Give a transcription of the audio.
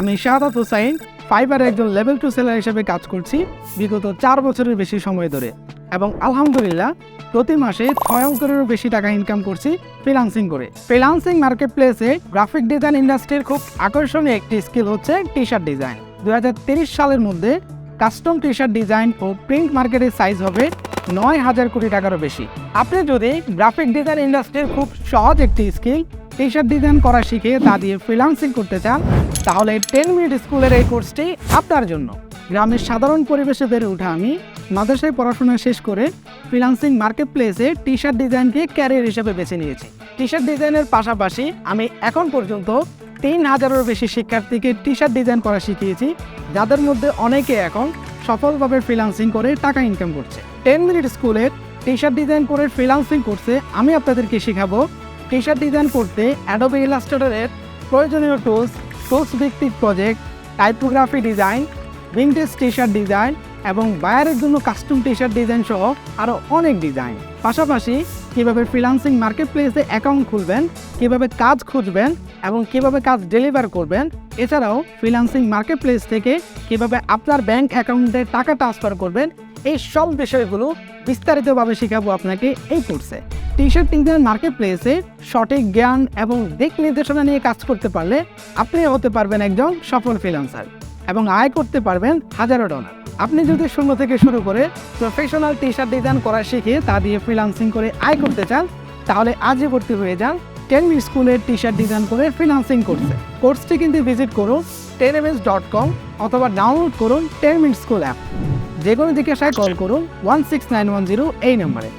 আমি শাহাদাত হুসাইন, ফাইবারের একজন লেভেল টু সেলার হিসেবে কাজ করছি বিগত চার বছরের বেশি সময় ধরে। এবং আলহামদুলিল্লাহ, প্রতি মাসে ছয় অঙ্কেরও বেশি টাকা ইনকাম করছি ফ্রিলান্সিং করে। ফ্রিলান্সিং মার্কেট প্লেসে গ্রাফিক ডিজাইন ইন্ডাস্ট্রির খুব আকর্ষণীয় একটি স্কিল হচ্ছে টি শার্ট ডিজাইন দুহাজার তেইশ সালের মধ্যে কাস্টম টি শার্ট ডিজাইন ও প্রিন্ট মার্কেটের সাইজ হবে নয় হাজার কোটি টাকারও বেশি। আপনি যদি গ্রাফিক ডিজাইন ইন্ডাস্ট্রির খুব সহজ একটি স্কিল টি শার্ট ডিজাইন করা শিখে তা দিয়ে ফ্রিলান্সিং করতে চান তাহলে টেন মিনিট স্কুলের এই কোর্সটি আপনার জন্য। গ্রামের সাধারণ পরিবেশে বেড়ে ওঠা আমি, মাদ্রাসায় পড়াশোনা শেষ করে ফ্রিলান্সিং মার্কেট প্লেসে টি শার্ট ডিজাইনকে ক্যারিয়ার হিসেবে বেছে নিয়েছি। টি শার্ট ডিজাইনের পাশাপাশি আমি এখন পর্যন্ত তিন হাজারেরও বেশি শিক্ষার্থীকে টি শার্ট ডিজাইন করা শিখিয়েছি, যাদের মধ্যে অনেকে এখন সফলভাবে ফ্রিলান্সিং করে টাকা ইনকাম করছে। টেন মিনিট স্কুলের টি শার্ট ডিজাইন করে ফ্রিলান্সিং করছে আমি আপনাদেরকে শেখাবো। টি শার্ট ডিজাইন করতে অ্যাডোবে ইলাস্ট্রেটরের প্রয়োজনীয় টুলস টুলস ভিত্তিক project typography design vintage T shirt design এবং বায়ারের জন্য কাস্টম টি শার্ট ডিজাইন সহ আরও অনেক ডিজাইন পাশাপাশি কীভাবে ফ্রিলান্সিং মার্কেট প্লেসে অ্যাকাউন্ট খুলবেন, কীভাবে কাজ খুঁজবেন এবং কীভাবে কাজ ডেলিভার করবেন, এছাড়াও ফ্রিলান্সিং মার্কেট প্লেস থেকে কীভাবে আপনার ব্যাংক অ্যাকাউন্টে টাকা ট্রান্সফার করবেন, এই সব বিষয়গুলো বিস্তারিতভাবে শেখাবো আপনাকে এই কোর্সে টি শার্ট ডিজাইন মার্কেট প্লেসে সঠিক জ্ঞান এবং দিক নির্দেশনা নিয়ে কাজ করতে পারলে আপনি হতে পারবেন একজন সফল ফ্রিলান্সার এবং আয় করতে পারবেন হাজারো ডলার আপনি যদি শূন্য থেকে শুরু করে প্রফেশনাল টি শার্ট ডিজাইন করা শিখে তা দিয়ে ফ্রিলান্সিং করে আয় করতে চান, তাহলে আজই ভর্তি হয়ে যান টেন স্কুলের টি শার্ট ডিজাইন করে ফ্রিলান্সিং করছে কোর্সটি কিন্তু ভিজিট করুন টেন ডট কম অথবা ডাউনলোড করুন টেন স্কুল অ্যাপ যে কোনো জিজ্ঞাসায় কল করুন one six nine one zero এই নম্বরে